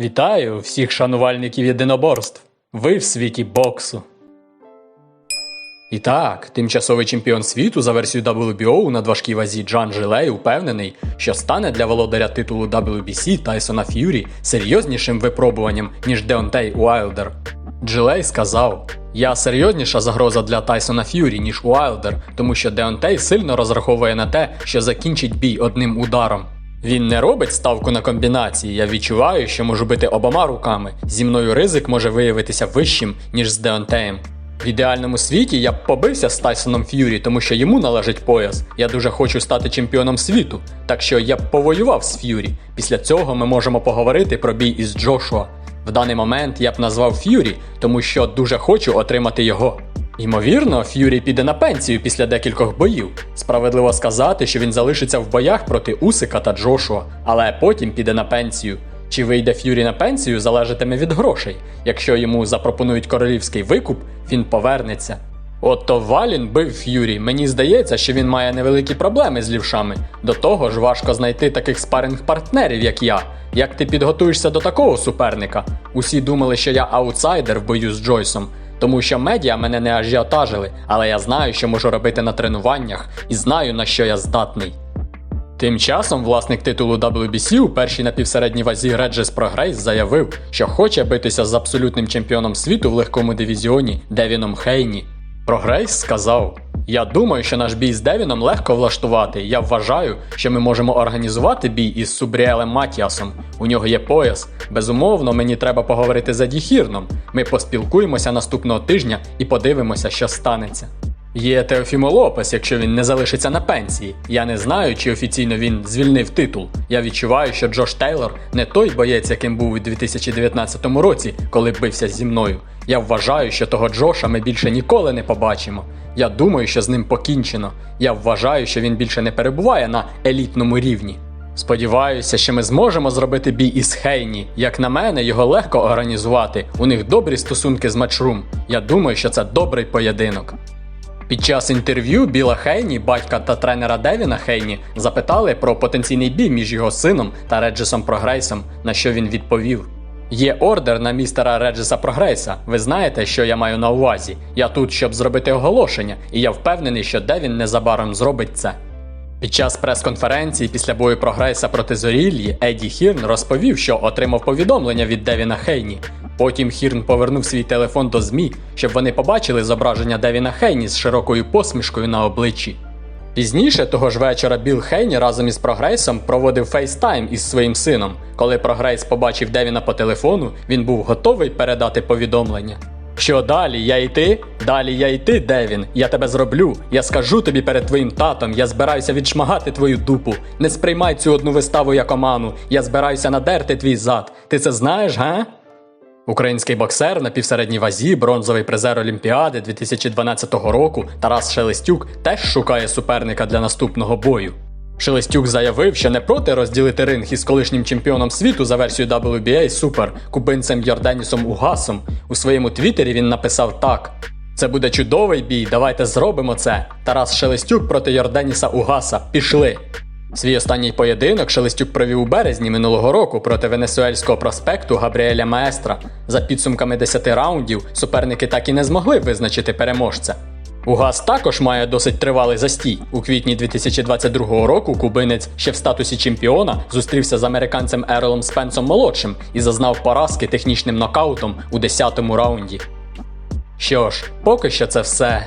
Вітаю всіх шанувальників єдиноборств. Ви в світі боксу. І так, тимчасовий чемпіон світу за версією WBO у надважкій вазі Джан Жилей упевнений, що стане для володаря титулу WBC Тайсона Ф'юрі серйознішим випробуванням, ніж Деонтей Уайлдер. Джилей сказав: Я серйозніша загроза для Тайсона Ф'юрі, ніж Уайлдер, тому що Деонтей сильно розраховує на те, що закінчить бій одним ударом. Він не робить ставку на комбінації. Я відчуваю, що можу бити обома руками. Зі мною ризик може виявитися вищим, ніж з Деонтеєм. В ідеальному світі я б побився з Тайсоном Ф'юрі, тому що йому належить пояс. Я дуже хочу стати чемпіоном світу, так що я б повоював з Ф'юрі. Після цього ми можемо поговорити про бій із Джошуа. В даний момент я б назвав Ф'юрі, тому що дуже хочу отримати його. Ймовірно, Ф'юрі піде на пенсію після декількох боїв. Справедливо сказати, що він залишиться в боях проти Усика та Джошуа, але потім піде на пенсію. Чи вийде Ф'юрі на пенсію, залежатиме від грошей. Якщо йому запропонують королівський викуп, він повернеться. Отто Валін бив Ф'юрі. Мені здається, що він має невеликі проблеми з лівшами. До того ж, важко знайти таких спаринг-партнерів, як я. Як ти підготуєшся до такого суперника? Усі думали, що я аутсайдер в бою з Джойсом, тому що медіа мене не ажіотажили, але я знаю, що можу робити на тренуваннях, і знаю, на що я здатний. Тим часом власник титулу WBC у першій напівсередній вазі Реджес Прогрейс заявив, що хоче битися з абсолютним чемпіоном світу в легкому дивізіоні Девіном Хейні. Прогрейс сказав: Я думаю, що наш бій з Девіном легко влаштувати. Я вважаю, що ми можемо організувати бій із Субріелем Матіасом. У нього є пояс. Безумовно, мені треба поговорити за Діхірном. Ми поспілкуємося наступного тижня і подивимося, що станеться. Є Теофімо Лопес, якщо він не залишиться на пенсії. Я не знаю, чи офіційно він звільнив титул. Я відчуваю, що Джош Тейлор не той боєць, яким був у 2019 році, коли бився зі мною. Я вважаю, що того Джоша ми більше ніколи не побачимо. Я думаю, що з ним покінчено. Я вважаю, що він більше не перебуває на елітному рівні. Сподіваюся, що ми зможемо зробити бій із Хейні. Як на мене, його легко організувати. У них добрі стосунки з матчрум. Я думаю, що це добрий поєдинок. Під час інтерв'ю Біла Хейні, батька та тренера Девіна Хейні, запитали про потенційний бій між його сином та Реджесом Прогрейсом, на що він відповів. Є ордер на містера Реджеса Прогрейса. Ви знаєте, що я маю на увазі. Я тут, щоб зробити оголошення, і я впевнений, що Девін незабаром зробить це. Під час прес-конференції після бою прогрейса проти Зоріллі Еді Хірн розповів, що отримав повідомлення від Девіна Хейні. Потім Хірн повернув свій телефон до ЗМІ, щоб вони побачили зображення Девіна Хейні з широкою посмішкою на обличчі. Пізніше того ж вечора Біл Хейні разом із Прогрейсом проводив фейстайм із своїм сином. Коли Прогрейс побачив Девіна по телефону, він був готовий передати повідомлення. Що далі, я і ти? Далі я і ти, Девін. Я тебе зроблю. Я скажу тобі перед твоїм татом, я збираюся відшмагати твою дупу. Не сприймай цю одну виставу як оману. Я збираюся надерти твій зад. Ти це знаєш, га? Український боксер на півсередній вазі, бронзовий призер Олімпіади 2012 року Тарас Шелестюк теж шукає суперника для наступного бою. Шелестюк заявив, що не проти розділити ринг із колишнім чемпіоном світу за версією WBA Super кубинцем Йорденісом Угасом. У своєму твіттері він написав так: Це буде чудовий бій, давайте зробимо це. Тарас Шелестюк проти Йорденіса Угаса. Пішли. Свій останній поєдинок Шелестюк провів у березні минулого року проти венесуельського проспекту Габріеля Маестра. За підсумками 10 раундів суперники так і не змогли визначити переможця. Угас також має досить тривалий застій. У квітні 2022 року кубинець ще в статусі чемпіона зустрівся з американцем Еролом Спенсом молодшим і зазнав поразки технічним нокаутом у 10-му раунді. Що ж, поки що це все.